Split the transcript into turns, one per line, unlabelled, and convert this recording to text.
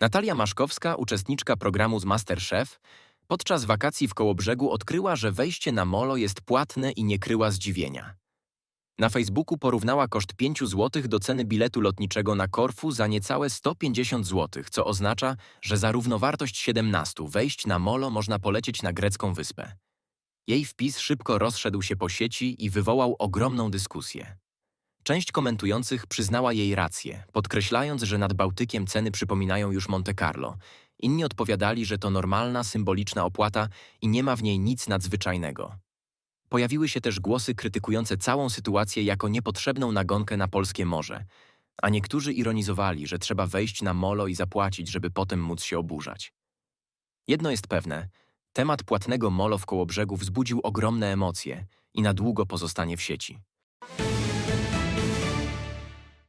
Natalia Maszkowska, uczestniczka programu z Masterchef, podczas wakacji w Kołobrzegu odkryła, że wejście na molo jest płatne i nie kryła zdziwienia. Na Facebooku porównała koszt 5 zł do ceny biletu lotniczego na Korfu za niecałe 150 zł, co oznacza, że za równowartość 17 wejść na molo można polecieć na grecką wyspę. Jej wpis szybko rozszedł się po sieci i wywołał ogromną dyskusję. Część komentujących przyznała jej rację, podkreślając, że nad Bałtykiem ceny przypominają już Monte Carlo. Inni odpowiadali, że to normalna, symboliczna opłata i nie ma w niej nic nadzwyczajnego. Pojawiły się też głosy krytykujące całą sytuację jako niepotrzebną nagonkę na polskie morze, a niektórzy ironizowali, że trzeba wejść na molo i zapłacić, żeby potem móc się oburzać. Jedno jest pewne, temat płatnego molo w Kołobrzegu wzbudził ogromne emocje i na długo pozostanie w sieci.